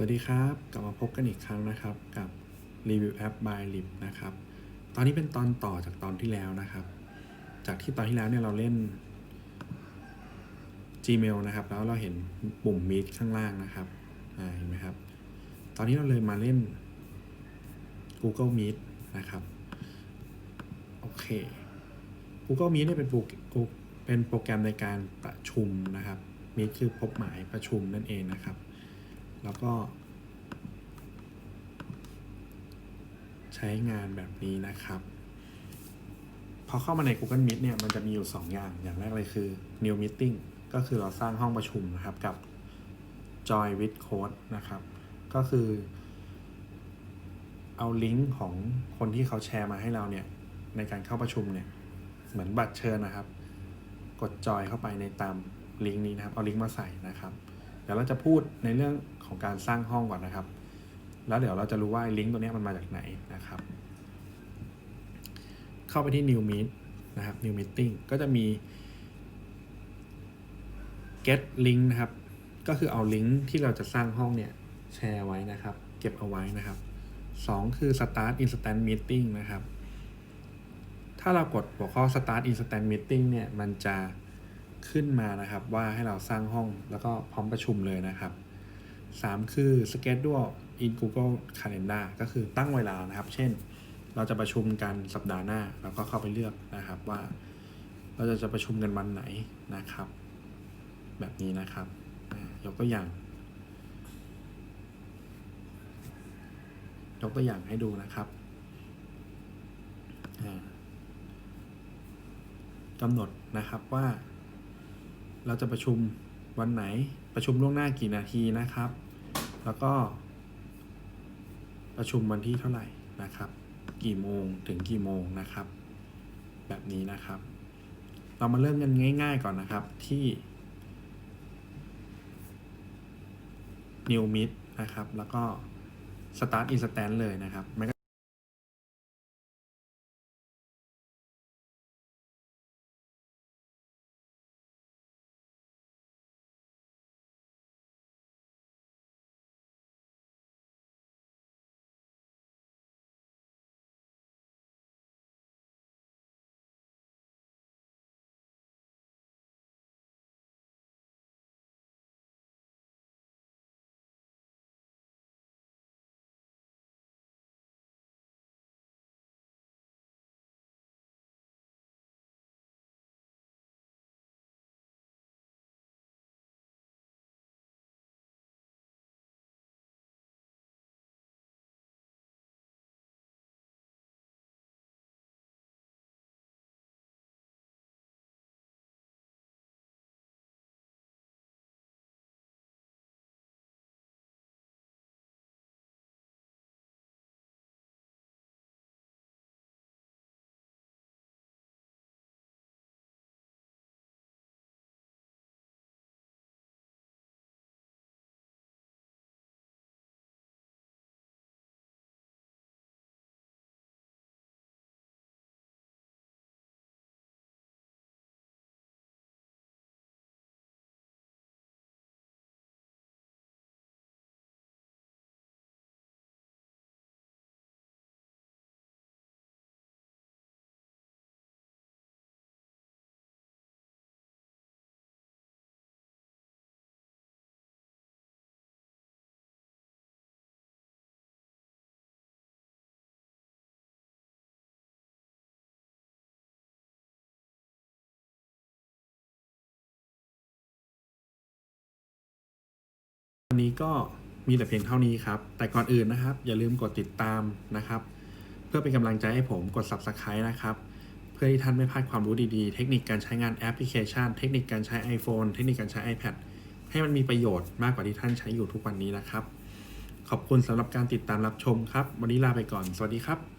สวัสดีครับ กลับมาพบกันอีกครั้งนะครับ กับรีวิวแอป by Lip นะครับ ตอนนี้เป็นตอนต่อจากตอนที่แล้วนะครับ จากที่ตอนที่แล้วเนี่ยเราเล่น Gmail นะครับ แล้วเราเห็นปุ่ม Meet ข้างล่างนะครับเห็นไหมครับ ตอนนี้เราเลยมาเล่น Google Meet นะครับ โอเค Google Meet เนี่ยเป็นโปรเป็นโปรแกรมในการประชุมนะครับ Meet คือพบหมายประชุมนั่นเองนะครับ แล้วก็ ใช้งานแบบนี้นะครับพอเข้ามาใน Google Meet เนี่ยมันจะมีอยู่ 2 อย่าง อย่างแรกเลยคือ New Meeting ก็คือเราสร้างห้องประชุมนะครับกับ Join with Code นะครับ ก็คือ เอาลิงก์ของคนที่เขาแชร์มาให้เราเนี่ย ในการเข้าประชุมเนี่ย เหมือนบัตรเชิญนะครับ กดจอยเข้าไปในตามลิงก์นี้นะครับ เอาลิงก์มาใส่นะครับ เดี๋ยวเราจะพูดในเรื่อง ของการสร้างห้องก่อนนะครับ แล้วเดี๋ยวเราจะรู้ว่าลิงก์ตัวนี้มันมาจากไหนนะครับ เข้าไปที่ new meet นะครับ new meeting ก็จะมี get link นะครับ ก็คือเอาลิงก์ที่เราจะสร้างห้องเนี่ยแชร์ไว้นะครับ เก็บเอาไว้นะครับสองคือ start instant meeting นะครับ ถ้าเรากดหัวข้อ start instant meeting เนี่ย มันจะขึ้นมานะครับว่าให้เราสร้างห้องแล้วก็พร้อมประชุมเลยนะครับ 3 คือ schedule in Google Calendar ก็คือตั้งเวลานะครับ เช่น เราจะประชุมกันสัปดาห์หน้า เราก็เข้าไปเลือกนะครับว่า เราจะจะประชุมกันวันไหนนะครับ แบบนี้นะครับยกตัวอย่าง ยกตัวอย่างให้ดูนะครับกำหนดนะครับว่า เราจะประชุม วันไหนประชุมล่วงหน้ากี่นาทีนะครับ แล้วก็ ประชุมวันที่เท่าไหร่นะครับ กี่โมงถึงกี่โมงนะครับ แบบนี้นะครับ เรามาเริ่มกันง่าย ๆ ก่อนนะครับที่ New Meet นะครับ แล้วก็ Start Instant เลยนะครับ นี้ก็มีแต่เพียงเท่านี้ครับ แต่ก่อนอื่นนะครับ อย่าลืมกดติดตามนะครับ เพื่อเป็นกำลังใจให้ผมกด Subscribe นะครับ เพื่อที่ท่านไม่พลาดความรู้ดีๆ เทคนิคการใช้งานแอปพลิเคชัน เทคนิคการใช้ iPhone เทคนิคการใช้ iPad ให้มันมีประโยชน์มากกว่าที่ท่านใช้อยู่ทุกวันนี้นะครับ ขอบคุณสำหรับการติดตามรับชมครับ วันนี้ลาไปก่อน สวัสดีครับ